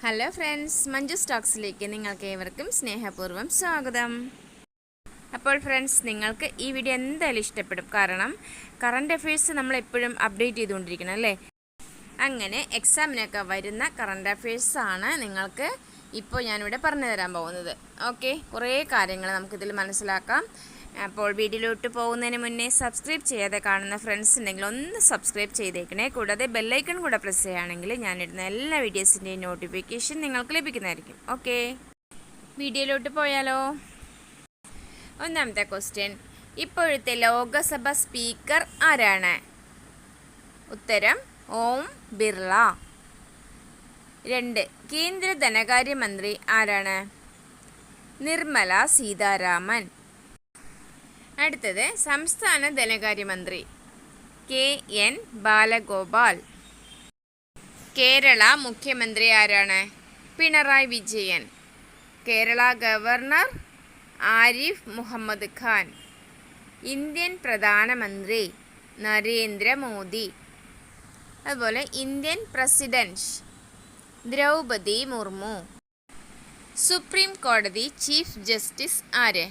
Hello friends Manju സ്റ്റോക്സിലേക്ക് നിങ്ങൾക്ക് ഏവർക്കും സ്നേഹപൂർവം സ്വാഗതം. അപ്പോൾ ഫ്രണ്ട്സ് നിങ്ങൾക്ക് ഈ വീഡിയോ എന്തായാലും ഇഷ്ടപ്പെടും. കാരണം കറണ്ട് അഫയേഴ്സ് നമ്മൾ എപ്പോഴും അപ്ഡേറ്റ് ചെയ്തുകൊണ്ടിരിക്കണം അല്ലേ? അങ്ങനെ എക്സാമിനൊക്കെ വരുന്ന കറണ്ട് അഫയേഴ്സ് ആണ് നിങ്ങൾക്ക് ഇപ്പോൾ ഞാനിവിടെ പറഞ്ഞു തരാൻ പോകുന്നത്. ഓക്കെ കുറേ കാര്യങ്ങൾ നമുക്കിതിൽ മനസ്സിലാക്കാം. അപ്പോൾ വീഡിയോയിലോട്ട് പോകുന്നതിന് മുന്നേ സബ്സ്ക്രൈബ് ചെയ്യാതെ കാണുന്ന ഫ്രണ്ട്സ് ഉണ്ടെങ്കിൽ ഒന്ന് സബ്സ്ക്രൈബ് ചെയ്തേക്കണേ. കൂടാതെ ബെല്ലൈക്കൺ കൂടെ പ്രസ് ചെയ്യുകയാണെങ്കിൽ ഞാനിടുന്ന എല്ലാ വീഡിയോസിന്റെയും നോട്ടിഫിക്കേഷൻ നിങ്ങൾക്ക് ലഭിക്കുന്നതായിരിക്കും. ഓക്കെ വീഡിയോയിലോട്ട് പോയാലോ? ഒന്നാമത്തെ ക്വസ്റ്റ്യൻ ഇപ്പോഴത്തെ ലോകസഭ സ്പീക്കർ ആരാണ്? ഉത്തരം ഓം ബിർള. രണ്ട്. കേന്ദ്ര ധനകാര്യമന്ത്രി ആരാണ്? നിർമ്മല സീതാരാമൻ. അടുത്തത് സംസ്ഥാന ധനകാര്യമന്ത്രി കെ എൻ ബാലഗോപാൽ. കേരള മുഖ്യമന്ത്രി ആരാണ്? പിണറായി വിജയൻ. കേരള ഗവർണർ ആരിഫ് മുഹമ്മദ് ഖാൻ. ഇന്ത്യൻ പ്രധാനമന്ത്രി നരേന്ദ്രമോദി അതുപോലെ Indian president Droupadi Murmu. Supreme കോടതി ചീഫ് ജസ്റ്റിസ് ആര്?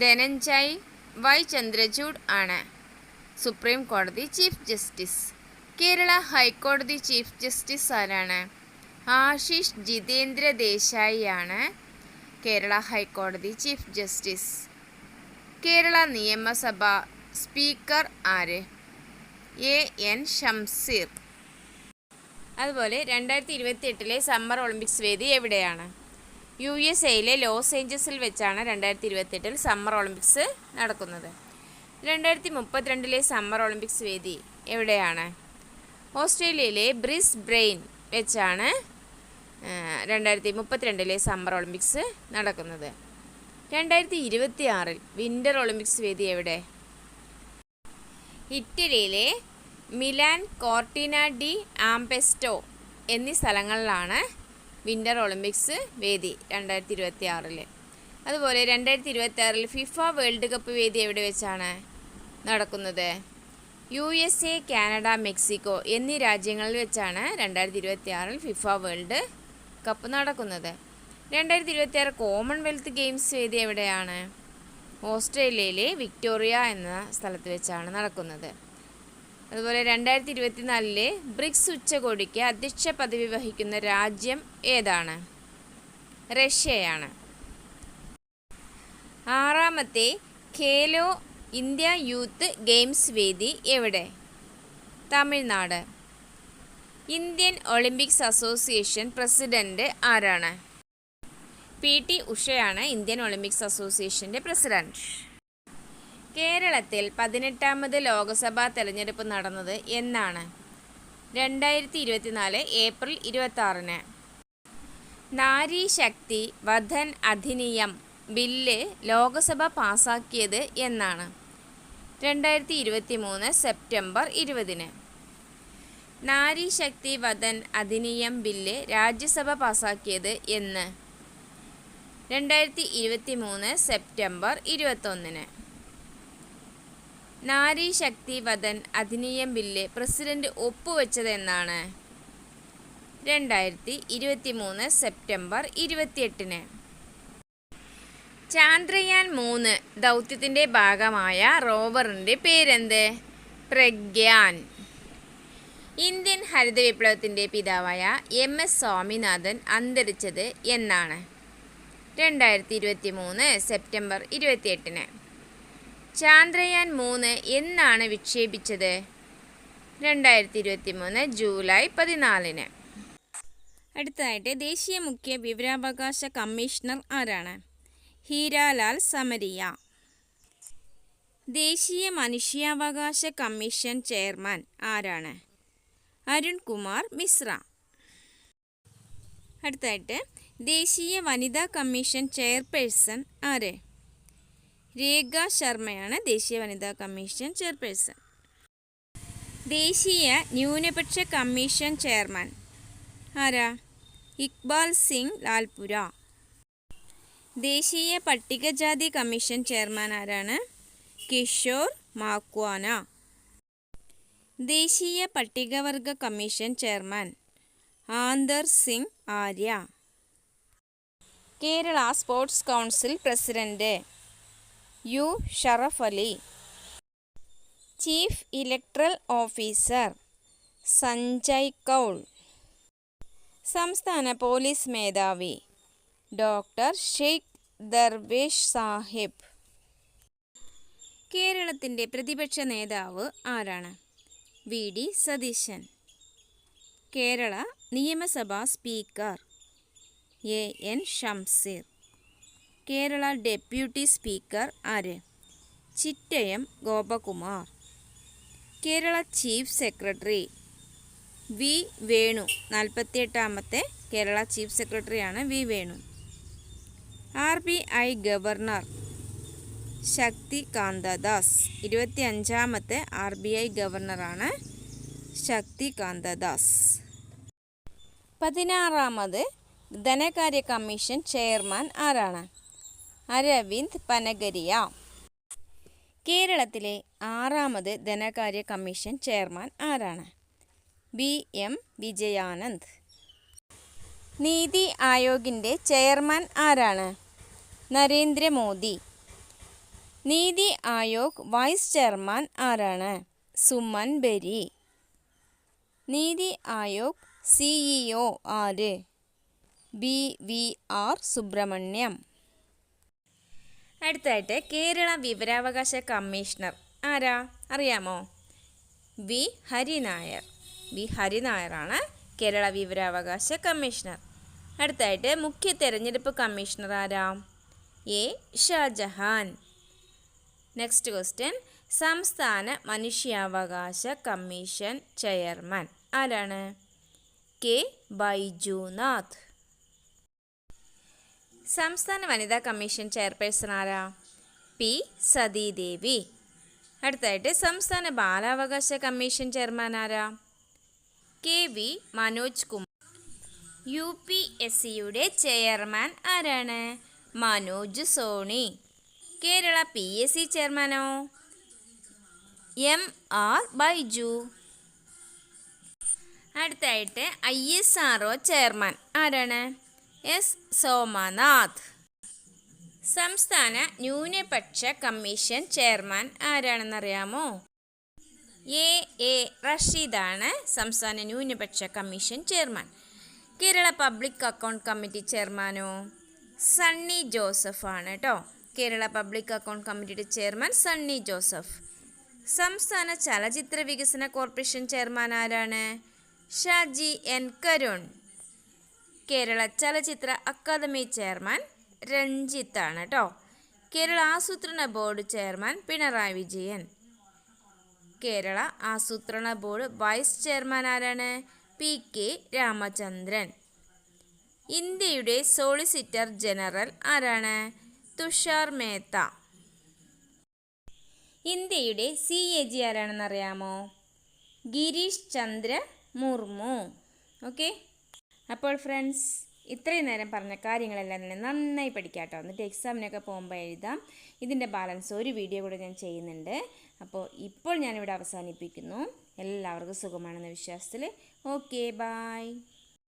ധനഞ്ജയ് വൈ ചന്ദ്രചൂഡ് ആണ്. സുപ്രീം കോടതി ചീഫ് ജസ്റ്റിസ് കേരള ഹൈക്കോടതി ചീഫ് ജസ്റ്റിസ് ആരാണ്? ആശിഷ് ജിതേന്ദ്ര ദേശായി ആണ് കേരള ഹൈക്കോടതി ചീഫ് ജസ്റ്റിസ് കേരള നിയമസഭ സ്പീക്കർ ആര്? എ എൻ ഷംസീർ അതുപോലെ രണ്ടായിരത്തി ഇരുപത്തി എട്ടിലെ സമ്മർ ഒളിമ്പിക്സ് വേദി എവിടെയാണ്? യു എസ് എയിലെ ലോസ് ഏഞ്ചൽസിൽ വെച്ചാണ് രണ്ടായിരത്തി ഇരുപത്തെട്ടിൽ സമ്മർ ഒളിമ്പിക്സ് നടക്കുന്നത്. രണ്ടായിരത്തി മുപ്പത്തിരണ്ടിലെ സമ്മർ ഒളിമ്പിക്സ് വേദി എവിടെയാണ്? ഓസ്ട്രേലിയയിലെ ബ്രിസ് ബ്രെയിൻ വെച്ചാണ് രണ്ടായിരത്തി മുപ്പത്തിരണ്ടിലെ സമ്മർ ഒളിമ്പിക്സ് നടക്കുന്നത്. രണ്ടായിരത്തി ഇരുപത്തി ആറിൽ വിന്റർ ഒളിമ്പിക്സ് വേദി എവിടെ? ഇറ്റലിയിലെ മിലാൻ കോർട്ടിന ഡി ആംപെസ്റ്റോ എന്നീ സ്ഥലങ്ങളിലാണ് വിന്റർ ഒളിമ്പിക്സ് വേദി രണ്ടായിരത്തി ഇരുപത്തി ആറിൽ അതുപോലെ രണ്ടായിരത്തി ഇരുപത്തി ആറിൽ ഫിഫ വേൾഡ് കപ്പ് വേദി എവിടെ വെച്ചാണ് നടക്കുന്നത്? U S A Canada Mexico എന്നീ രാജ്യങ്ങളിൽ വെച്ചാണ് രണ്ടായിരത്തി ഇരുപത്തി ആറിൽ ഫിഫ വേൾഡ് കപ്പ് നടക്കുന്നത്. രണ്ടായിരത്തി ഇരുപത്തി ആറ് കോമൺവെൽത്ത് ഗെയിംസ് വേദി എവിടെയാണ്? ഓസ്ട്രേലിയയിലെ വിക്ടോറിയ എന്ന സ്ഥലത്ത് വെച്ചാണ് നടക്കുന്നത്. അതുപോലെ രണ്ടായിരത്തി ഇരുപത്തിനാലിലെ ബ്രിക്സ് ഉച്ചകോടിക്ക് അധ്യക്ഷ പദവി വഹിക്കുന്ന രാജ്യം ഏതാണ്? റഷ്യയാണ്. ആറാമത്തെ ഖേലോ ഇന്ത്യ യൂത്ത് ഗെയിംസ് വേദി എവിടെ? Tamil Nadu. Indian Olympics association president ആരാണ്? പി ടി ഉഷയാണ് ഇന്ത്യൻ ഒളിമ്പിക്സ് അസോസിയേഷന്റെ പ്രസിഡന്റ്. കേരളത്തിൽ പതിനെട്ടാമത് ലോക്സഭാ തെരഞ്ഞെടുപ്പ് നടന്നത് എന്നാണ്. രണ്ടായിരത്തി ഇരുപത്തിനാല് ഏപ്രിൽ ഇരുപത്തി നാരി ശക്തി വധൻ അധിനിയം ബില്ല് ലോക്സഭ പാസാക്കിയത് എന്നാണ്. രണ്ടായിരത്തി ഇരുപത്തി മൂന്ന് സെപ്റ്റംബർ ഇരുപതിന്. നാരി ശക്തി വധൻ അധിനിയം ബില്ല് രാജ്യസഭ പാസാക്കിയത് എന്ന്. രണ്ടായിരത്തി ഇരുപത്തി മൂന്ന് സെപ്റ്റംബർ ഇരുപത്തൊന്നിന്. നാരി ശക്തി വധൻ അധിനിയം ബില്ല് പ്രസിഡന്റ് ഒപ്പുവെച്ചതെന്നാണ്. രണ്ടായിരത്തി ഇരുപത്തി മൂന്ന് സെപ്റ്റംബർ ഇരുപത്തിയെട്ടിന്. ചാന്ദ്രയാൻ മൂന്ന് ദൗത്യത്തിന്റെ ഭാഗമായ റോവറിന്റെ പേരെന്ത്? പ്രഗ്യാൻ. ഇന്ത്യൻ ഹരിത വിപ്ലവത്തിന്റെ പിതാവായ എം എസ് സ്വാമിനാഥൻ അന്തരിച്ചത് എന്നാണ്. രണ്ടായിരത്തി ഇരുപത്തി മൂന്ന് സെപ്റ്റംബർ ഇരുപത്തിയെട്ടിന്. ചാന്ദ്രയാൻ മൂന്ന് എന്നാണ് വിക്ഷേപിച്ചത്. രണ്ടായിരത്തി ഇരുപത്തി മൂന്ന് ജൂലൈ പതിനാലിന്. അടുത്തതായിട്ട് ദേശീയ മുഖ്യ വിവരാവകാശ കമ്മീഷണർ ആരാണ്? ഹീരാലാൽ സമരിയ. ദേശീയ മനുഷ്യാവകാശ കമ്മീഷൻ ചെയർമാൻ ആരാണ്? അരുൺ കുമാർ മിശ്ര. അടുത്തായിട്ട് ദേശീയ വനിതാ കമ്മീഷൻ ചെയർപേഴ്സൺ ആര്? രേഖ ശർമ്മയാണ് ദേശീയ വനിതാ കമ്മീഷൻ ചെയർപേഴ്സൺ. ദേശീയ ന്യൂനപക്ഷ കമ്മീഷൻ ചെയർമാൻ. ആരാ? ഇക്ബാൽ സിംഗ് ലാൽപുര. ദേശീയ പട്ടികജാതി കമ്മീഷൻ ചെയർമാൻ ആരാണ്? കിഷോർ മാക്വാന. ദേശീയ പട്ടികവർഗ commission chairman Antar Singh Arya. Kerala sports council president. U Sharaf Ali. Chief electoral officer Sanjay Kaul. സംസ്ഥാന പോലീസ് മേധാവി ഡോക്ടർ ഷെയ്ഖ് ദർവേഷ് സാഹിബ്. കേരളത്തിന്റെ പ്രതിപക്ഷ നേതാവ് ആരാണ്? വി. ഡി. സതീശൻ. കേരള നിയമസഭാ speaker A. N. Shamseer. Kerala deputy speaker ആര്? Chittayam Gopakumar. Kerala chief secretary V Venu. നാൽപ്പത്തിയെട്ടാമത്തെ Kerala chief സെക്രട്ടറിയാണ് V Venu. R B I governor Shakti Kanta Das. ഇരുപത്തി അഞ്ചാമത്തെ ആർ ബി ഐ ഗവർണറാണ് ശക്തി കാന്തദാസ്. പതിനാറാമത് ധനകാര്യ കമ്മീഷൻ ചെയർമാൻ ആരാണ്? അരവിന്ദ് പനഗരിയ. കേരളത്തിലെ ആറാമത് ധനകാര്യ കമ്മീഷൻ ചെയർമാൻ ആരാണ്? B M Vijayanand. നീതി ആയോഗിന്റെ ചെയർമാൻ ആരാണ്? നരേന്ദ്രമോദി. നീതി ആയോഗ് വൈസ് ചെയർമാൻ ആരാണ്? സുമൻ ബരി. നീതി ആയോഗ് സിഇഒ ആര്? B V R Subrahmanyam. അടുത്തായിട്ട് കേരള വിവരാവകാശ കമ്മീഷണർ. ആരാ? അറിയാമോ? വി. ഹരിനായർ. വി. ഹരിനായറാണ് കേരള വിവരാവകാശ കമ്മീഷണർ. അടുത്തായിട്ട് മുഖ്യ തെരഞ്ഞെടുപ്പ് കമ്മീഷണർ ആരാ? എ. ഷാജഹാൻ. Next question. സംസ്ഥാന മനുഷ്യാവകാശ കമ്മീഷൻ ചെയർമാൻ. ആരാണ്? കെ. ബൈജുനാഥ്. സംസ്ഥാന വനിതാ കമ്മീഷൻ ചെയർപേഴ്സൺ ആരാ? പി. സതീദേവി. അടുത്തായിട്ട് സംസ്ഥാന ബാലാവകാശ കമ്മീഷൻ ചെയർമാൻ ആരാ? K. V. Manoj Kumar. U. P. S. സിയുടെ ചെയർമാൻ ആരാണ്? Manoj Soni. Kerala P. S. C. ചെയർമാനോ? M. R. Baiju. അടുത്തായിട്ട് I. S. R. O. Chairman ആരാണ്? എസ് സോമനാഥ്. സംസ്ഥാന ന്യൂനപക്ഷ കമ്മീഷൻ ചെയർമാൻ ആരാണെന്നറിയാമോ? എ എ റഷീദാണ് സംസ്ഥാന ന്യൂനപക്ഷ commission chairman. Kerala public account committee ചെയർമാനോ? Sunny Joseph ആണ് കേട്ടോ കേരള പബ്ലിക് അക്കൗണ്ട് കമ്മിറ്റിയുടെ ചെയർമാൻ സണ്ണി ജോസഫ്. സംസ്ഥാന ചലച്ചിത്ര വികസന കോർപ്പറേഷൻ ചെയർമാൻ ആരാണ്? ഷാജി എൻ കരുൺ. കേരള ചലച്ചിത്ര അക്കാദമി ചെയർമാൻ രഞ്ജിത്താണ് കേട്ടോ കേരള ആസൂത്രണ ബോർഡ് ചെയർമാൻ പിണറായി വിജയൻ. കേരള ആസൂത്രണ ബോർഡ് വൈസ് ചെയർമാൻ ആരാണ്? P K Ramachandran. ഇന്ത്യയുടെ സോളിസിറ്റർ ജനറൽ ആരാണ്? തുഷാർ മേത്ത. ഇന്ത്യയുടെ സി എ ജി ആരാണെന്നറിയാമോ? ഗിരീഷ് ചന്ദ്ര മുർമു. ഓക്കെ. അപ്പോൾ ഫ്രണ്ട്സ് ഇത്രയും നേരം പറഞ്ഞ കാര്യങ്ങളെല്ലാം തന്നെ നന്നായി പഠിക്കാം കേട്ടോ എന്നിട്ട് എക്സാമിനൊക്കെ പോകുമ്പോൾ എഴുതാം. ഇതിന്റെ ബാലൻസ് ഒരു വീഡിയോ കൂടെ ഞാൻ ചെയ്യുന്നുണ്ട്. അപ്പോൾ ഇപ്പോൾ ഞാനിവിടെ അവസാനിപ്പിക്കുന്നു. എല്ലാവർക്കും സുഖമാണെന്ന വിശ്വാസത്തിൽ ഓക്കെ ബായ്